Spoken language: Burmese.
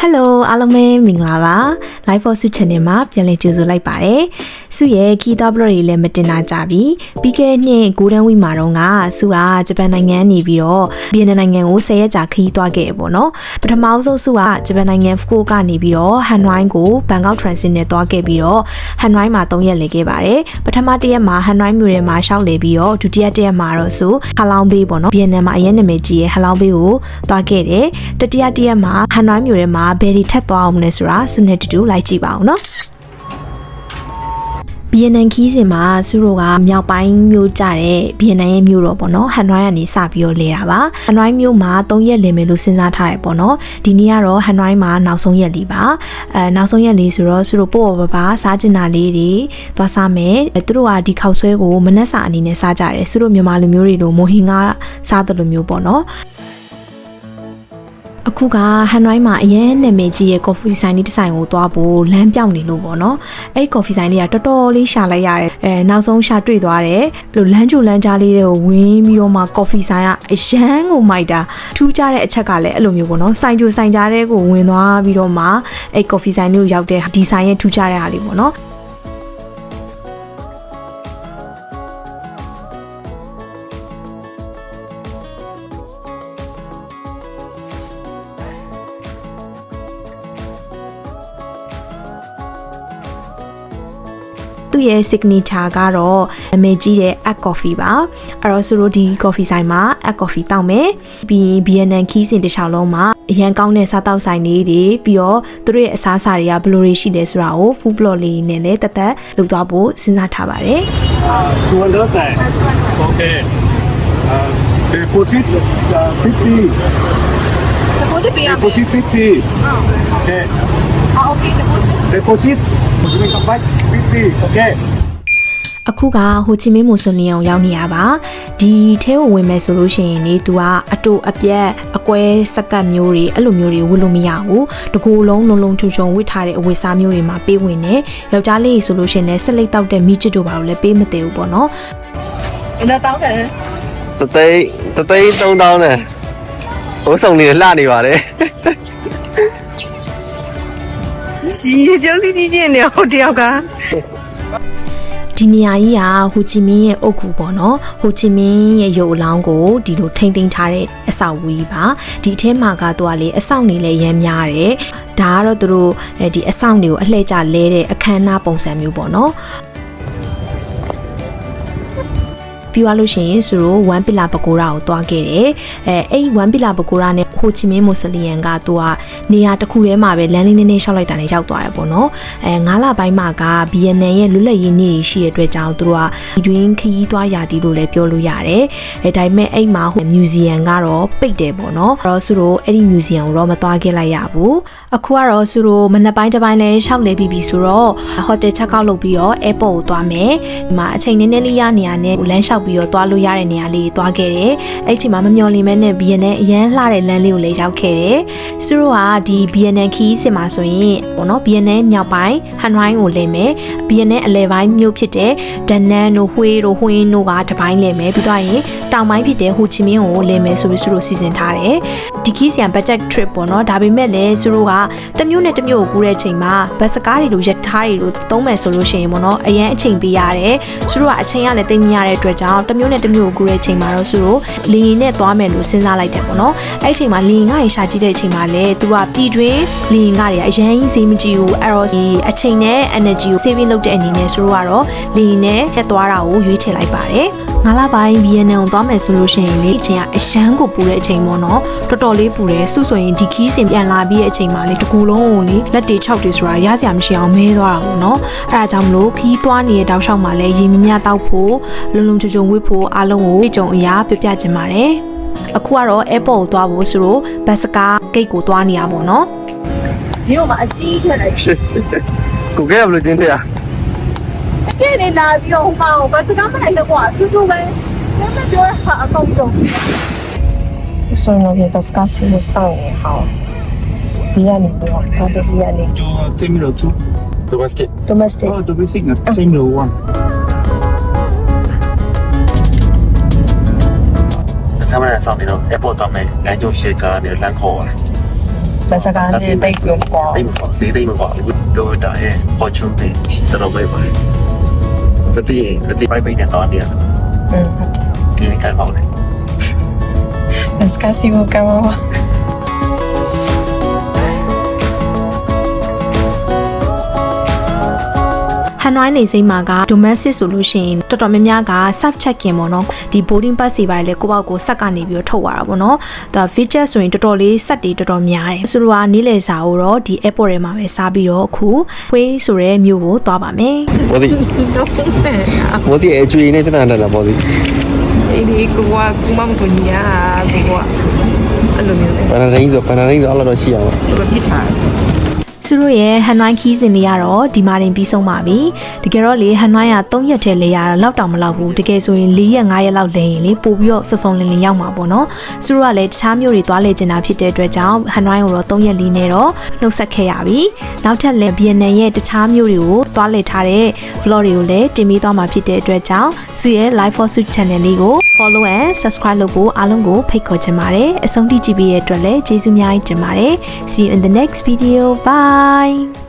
ဟယ်လိုအားလုံးပဲမင်္ဂလာပါ Live for Su Channel မှာပြန်လည်ကြိုဆိုလိုက်ပါတယ် စုရဲ့ခီးသော blog တွေလည်းမတင်တာကြပြီပြီးခဲ့တဲ့နှစ် Golden Week မှာတော့ကစုကဂျပန်နိုင်ငံနေပြီးတော့ဗီယက်နမ်နိုင်ငံကို10ရက်ကြာခရီးသွားခဲ့ပေါ့နော်ပထမဆုံးစုကဂျပန်နိုင်ငံဖူကူကနေပြီးတော့ဟန်နွိုင်းကိုဘန်ကောက် transit နဲ့သွားခဲ့ပြီးတော့ဟန်နွိုင်းမှာ3ရက်လေခဲ့ပါတယ်ပထမတစ်ရက်မှာဟန်နွိုင်းမြို့ထဲမှာရှောက်လေပြီးတော့ဒုတိယတစ်ရက်မှာတော့စုဟလောင်ဘေးပေါ့နော်ဗီယက်နမ်မှာအရင်နာမည်ကြီးရဲ့ဟလောင်ဘေးကိုသွားခဲ့တယ်တတိယတစ်ရက်မှာဟန်နွိုင်းမြို့ထဲမှာဘယ်ဒီထက်သွားအောင်လဲဆိုတာစုနဲ့တူတူလိုက်ကြည့်ပါအောင်နော် ဗီယက်နမ်ခီးစဉ်မှာစုတို့ကမြောက်ပိုင်းမြို့ကြတဲ့ဗီယက်နမ်ရဲ့မြို့တော်ပေါ့နော်ဟန်နွိုင်းကနေစပြီးတော့လဲတာပါဟန်နွိုင်းမြို့မှာ၃ရက်လည်မယ်လို့စဉ်းစားထားတယ်ပေါ့နော်ဒီနေ့ကတော့ဟန်နွိုင်းမှာနောက်ဆုံးရက်လေးပါအဲနောက်ဆုံးရက်လေးဆိုတော့စုတို့ပို့ပေါ်ပါပါစားကျင်တာလေးတွေသွားစားမယ်အဲသူတို့ကဒီခောက်ဆွဲကိုမနက်စာအနေနဲ့စားကြတယ်စုတို့မြန်မာလူမျိုးတွေလိုမိုဟင်ကစားတယ်လို့မျိုးပေါ့နော် အခုကဟန်နွိုင်းမှာအရင်နာမည်ကြီးရဲ့ coffee ဆိုင်လေးတစ်ဆိုင်ကိုသွားဖို့လမ်းပြောင်းနေလို့ပေါ့နော်အဲ့ coffee ဆိုင်လေးကတော်တော်လေးရှာလိုက်ရတယ်အဲနောက်ဆုံးရှာတွေ့သွားတယ်လို့လမ်းကြိုလမ်းကြားလေးတွေကိုဝင်းပြီးတော့မှ coffee ဆိုင်ကအရန်ကိုမိုက်တာထူးခြားတဲ့အချက်ကလည်းအဲ့လိုမျိုးပေါ့နော်ဆိုင်ကြိုဆိုင်ကြားတဲ့ကိုဝင်သွားပြီးတော့မှအဲ့ coffee ဆိုင်လေးကိုရောက်တဲ့ဒီဆိုင်ရဲ့ထူးခြားတဲ့ဟာလေးပေါ့နော် သူ့ရဲ့ signature ကတော့အမေကြီးတဲ့ app coffee ပါအဲ့တော့ဆိုတော့ဒီ coffee ဆိုင်မှာ app coffee တောက်မယ်ပြီး BNN ခီးစင်တစ်ချောင်းလုံးမှာအရန်ကောင်းတဲ့စားတောက်ဆိုင်လေးတွေပြီးတော့သူတို့ရဲ့အစားအစာတွေကဘယ်လိုတွေရှိလဲဆိုတာကို food blog လေးနဲ့လည်းတသက်လုပ်သွားဖို့စဉ်းစားထားပါတယ်200 time. Okay. Uh, deposit uh, 50. Deposit pay up. Deposit 50. Okay. Ah, okay, deposit. Deposit. Deposit come back 50. Okay. အခုကဟိုချီမင်းမိုဆိုနီယံရောက်နေရပါဒီထဲကိုဝင်မယ်ဆိုလို့ရှိရင်လေ तू ကအတူအပြက်အကွဲစက်ကတ်မျိုးတွေအဲ့လိုမျိုးတွေဝတ်လို့မရဘူးတကူလုံးလုံးလုံးချုံချုံဝတ်ထားတဲ့အဝတ်စားမျိုးတွေမှာပေးဝင်နေယောက်ျားလေးဆိုလို့ရှိရင်လည်းဆက်လက်တောက်တဲ့မိချစ်တို့ဘာလို့လဲပေးမသေးဘူးပေါ့နော် And the thousand. တသိန်းတသိန်း3000နဲ့ဟိုဆောင်နေလှနေပါတယ် ရေကျုပ်စီးကြီးကျင်နေဟုတ်တယောက်ကဒီနေရာကြီးဟာဟိုချီမင်းရဲ့အုတ်ဂူပေါ့နော်ဟိုချီမင်းရဲ့ရုပ်အလောင်းကိုဒီလိုထိမ့်သိမ်းထားတဲ့အဆောက်အဦကြီးပါဒီအထဲမှာကသူကလေအဆောက်နေလဲရမ်းများတယ်ဒါကတော့သူတို့ဒီအဆောင်တွေကိုအလှည့်ကျလဲတဲ့အခမ်းအနားပုံစံမျိုးပေါ့နော် ပြီးသွားလို့ရှိရင်ဆိုတော့1ပီလာပကိုရာကိုတွားခဲ့တယ်အဲအဲ့1ပီလာပကိုရာနဲ့ဟိုချီမင်းမွတ်စလီယန်ကသူကနေရာတစ်ခုထဲမှာပဲလမ်းလေးနည်းနည်းရှောက်လိုက်တာနဲ့ရောက်သွားတယ်ပေါ့နော်အဲ9လပိုင်းမှာကဗီယက်နမ်ရဲ့လွတ်လပ်ရေးနေ့ရှိတဲ့အတွက်ကြောင့်သူတို့ကဒီတွင်ခရီးသွားရာတီလို့လည်းပြောလို့ရတယ်အဲဒါပေမဲ့အဲ့မှာဟိုမြူဇီယံကတော့ပိတ်တယ်ပေါ့နော်အဲ့တော့ဆိုတော့အဲ့ဒီမြူဇီယံကိုတော့မသွားခဲ့လိုက်ရဘူးအခုကတော့ဆိုတော့မနက်ပိုင်းတစ်ပိုင်းလဲရှောက်လေပြီးပြီဆိုတော့ဟိုတယ်ချက်ကောက်လုပ်ပြီးတော့ airport ကိုသွားမယ်ဒီမှာအချိန်နည်းနည်းလေးရနေရနဲ့လမ်းလျှောက်ပြီးတော့သွားလို့ရတဲ့နေရာလေးသွားခဲ့တယ်အဲ့ဒီချိန်မှာမမျော်လင့်မဲနဲ့ BNN အရန်လှတဲ့လမ်းလေးကိုလည်းရောက်ခဲ့တယ်သူတို့ကဒီ BNN ခီးစင်မှာဆိုရင်ပေါ့နော် BNN မြောက်ပိုင်းဟန်ဝိုင်းကိုလဲမယ် BNN အလဲပိုင်းမြို့ဖြစ်တဲ့ဒနန်တို့ဟွေးတို့ဟွင်းတို့ကတပိုင်းလဲမယ်ပြီးတော့ရင်တောင်ပိုင်းဖြစ်တဲ့ဟိုချီမင်းကိုလဲမယ်ဆိုပြီးသူတို့စီစဉ်ထားတယ်ဒီခီးစင် budget trip ပေါ့နော်ဒါပေမဲ့လည်းသူတို့ကတစ်မျိုးနဲ့တစ်မျိုးကိုကူးတဲ့ချိန်မှာဘတ်စကားတွေလိုရက်ထားတွေလိုသုံးမယ်ဆိုလို့ရှိရင်ပေါ့နော်အရန်အချိန်ပေးရတယ်သူတို့ကအချိန်ကလည်းသိမ့်မရတဲ့အတွက်ကြောင့်တစ်မျိုးနဲ့တစ်မျိုးကိုကူးတဲ့ချိန်မှာတော့သူတို့လီရင်နဲ့သွားမယ်လို့စဉ်းစားလိုက်တယ်ပေါ့နော်အဲ့ဒီချိန်မှာလီရင်ကရရှာကြည့်တဲ့အချိန်မှာလည်းသူကပြည်တွင်းလီရင်ကတွေကအရန်ကြီးဈေးမကြည့်ဘူးအဲ့တော့ဒီအချိန်နဲ့ energy ကို saving လုပ်တဲ့အနေနဲ့သူတို့ကတော့လီရင်နဲ့တက်သွားတာကိုရွေးချယ်လိုက်ပါတယ် ငါလာပိုင်းဗီယက်နမ်ကိုသွားမယ်ဆိုလို့ရှိရင်လေအချိန်ကအရန်ကိုပူတဲ့အချိန်ပေါ့နော်တော်တော်လေးပူတယ်စုဆိုရင်ဒီခီးစင်ပြန်လာပြီးတဲ့အချိန်မှာလေတကူလုံးကိုလေလက်တွေ၆တွေဆိုတာရစရာမရှိအောင်မဲသွားတာပေါ့နော်အဲ့ဒါကြောင့်မလို့ခီးသွားနေတဲ့တောက်လျှောက်မှာလေရေမြမြတောက်ဖို့လုံလုံချုံချုံဝှေ့ဖို့အားလုံးကိုကြုံအရာပြပြချင်ပါတယ်အခုကတော့ airport ကိုသွားဖို့ဆိုတော့ဘတ်စကားဂိတ်ကိုသွားနေတာပေါ့နော်ဒီမှာအကြီးထက်လိုက်ကိုကဲဘယ်လိုကျင်းတရား တကယ်နေလာပြီးတော့ဟိုကောင်ဘာစကားမနိုင်တော့ကွာသူသူပဲလည်းမပြောတာအကောင်းဆုံးဆိုတော့ဒီပတ်စကားစီကိုစောင့်နေဟောဒီရနေတော့တာပစီရနေကျွန်တော်တင်ပြီးတော့သူ domestic domestic oh domestic ငါတင်လို့ဝမ်းဆက်မရဆောင်ပြီးတော့ airport တော့မယ်လမ်းကြုံ share ကားနဲ့လမ်းခေါ်ပါပတ်စကားနဲ့တိတ်ပြုံးပေါ့တိတ်ပြုံးပေါ့စီးတိတ်ပြုံးပေါ့ဒီတော့တာရဲ့ fortune ပဲတော်တော်ပဲပါ တယ်တတိယတတိယ private နဲ့တော့နေရတယ်อืมဒီကံပေါ့လေဘတ်စကားစီကိုကမ်းပါ ဟန်နွိုင်းနေစိမ့်မှာက domestic ဆိုလို့ရှိရင်တော်တော်များများက self check in ပေါ့နော်ဒီ boarding pass တွေပါလေကိုယ့်ဘောက်ကိုဆက်ကနေပြီးတော့ထုတ်ရတာပေါ့နော်ဒါ feature ဆိုရင်တော်တော်လေး set တွေတော်တော်များတယ်ဆိုတော့နေ့လည်စာကိုတော့ဒီ airport ထဲမှာပဲစားပြီးတော့အခုခွေးဆိုတဲ့မြို့ကိုသွားပါမယ်ဘောဒီဘောဒီအကျွေးနဲ့ပြဿနာတက်တာဘောဒီအေးဒီကိုကကူမမကိုညာကိုကအဲ့လိုမျိုးလေပန်နာရင်းဆိုပန်နာရင်းဆိုအဲ့လိုတော့ရှိအောင်ဘယ်ဖြစ်တာ သူတို့ရဲ့ဟန်နွိုင်းခီးစဉ်တွေကတော့ဒီမှာတင်ပြီးဆုံးပါပြီတကယ်တော့လေဟန်နွိုင်းက3ရက်ထဲလဲရတာလောက်တောင်မလောက်ဘူးတကယ်ဆိုရင်4ရက်5ရက်လောက်လဲရင်လေပို့ပြီးတော့စုံစုံလင်လင်ရောက်မှာပေါ့နော်သူတို့ကလည်းတခြားမျိုးတွေသွားလေကျင်တာဖြစ်တဲ့အတွက်ကြောင့်ဟန်နွိုင်းကိုတော့3ရက်လေးနဲ့တော့နှုတ်ဆက်ခဲ့ရပြီနောက်ထပ်လည်းဗီယက်နမ်ရဲ့တခြားမျိုးတွေကိုသွားလေထားတဲ့ vlog တွေကိုလည်းတင်ပြီးသွားမှာဖြစ်တဲ့အတွက်ကြောင့်သူရဲ့ live for suit channel လေးကို follow and subscribe လုပ်ဖို့အားလုံးကိုဖိတ်ခေါ်ချင်ပါတယ်အဆုံးထိကြည့်ပေးရတဲ့အတွက်လည်းကျေးဇူးအများကြီးတင်ပါတယ် see you in the next video bye bye.